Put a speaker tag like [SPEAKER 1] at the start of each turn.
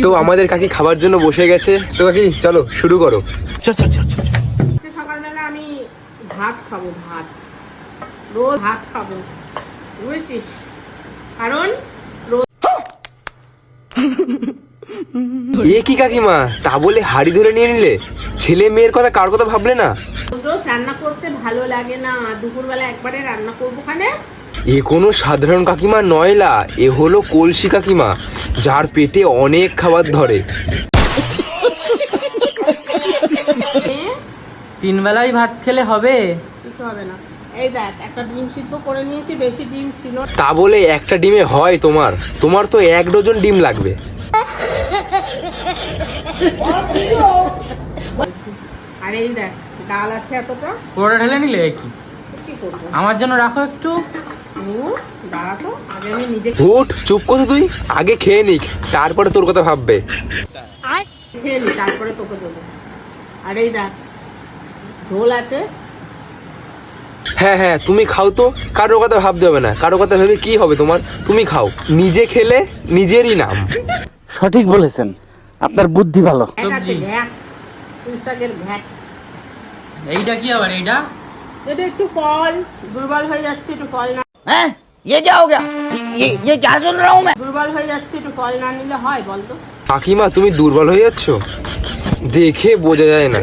[SPEAKER 1] তো আমাদের কাকি খাবার জন্য বসে গেছে। তো কাকি চলো শুরু করো।
[SPEAKER 2] সকালবেলা আমি ভাত খাব ভাত। রোজ ভাত খাব। বুঝেছিস? কারণ
[SPEAKER 1] এ কি কাকিমা? তা বলে হাড়ি ধরে নিয়ে নিলে? ছেলে মেয়ের কথা কার কথা ভাবলে না?
[SPEAKER 2] রোজ রান্না করতে ভালো লাগে না। দুপুরবেলা একবারে রান্না করব খানে
[SPEAKER 1] এ কোনো সাধারণ কাকিমা নয়লা এ হলো কলসি কাকিমা। যার পেটে অনেক খাবার ধরে।
[SPEAKER 3] তিন বেলায় ভাত খেলে হবে?
[SPEAKER 2] কিছু হবে না। এই দেখ একটা ডিম সিদ্ধ করে নিয়েছি বেশি ডিম ছিল
[SPEAKER 1] তা বলে একটা ডিমে হয় তোমার? তোমার তো এক ডজন ডিম লাগবে।
[SPEAKER 2] আর এই দেখ ডাল আছে এতটা।
[SPEAKER 3] পুরোটা ঢেলে নিলে কি?
[SPEAKER 2] কি
[SPEAKER 3] আমার জন্য রাখো একটু।
[SPEAKER 2] হুম, দাঁড়া তো আগে আমি নিজে
[SPEAKER 1] হুট চুপ করো তুই। আগে খেয়ে নিক তারপরে তোর কথা ভাববে।
[SPEAKER 2] খেয়ে নি তারপরে তোকে দেবো আর এই দেখ ঝোল আছে।
[SPEAKER 1] হ্যাঁ হ্যাঁ তুমি খাও তো কারোর কথা ভাবতে হবে না। কারোর কথা ভেবে কি হবে তোমার? তুমি খাও। নিজে খেলে নিজেরই নাম।
[SPEAKER 4] সঠিক বলেছেন। আপনার বুদ্ধি ভালো।
[SPEAKER 3] এইটা কি আবার এইটা?
[SPEAKER 2] এটা একটু ফল দুর্বল হয়ে যাচ্ছে একটু ফল না
[SPEAKER 4] হ্যাঁ ये क्या हो गया ये ये क्या सुन रहा हूँ मैं
[SPEAKER 2] দুর্বল হয়ে যাচ্ছে একটু ফল না নিলে হয় বলতো
[SPEAKER 1] কাকিমা তুমি দুর্বল হয়ে যাচ্ছ দেখে বোঝা যায় না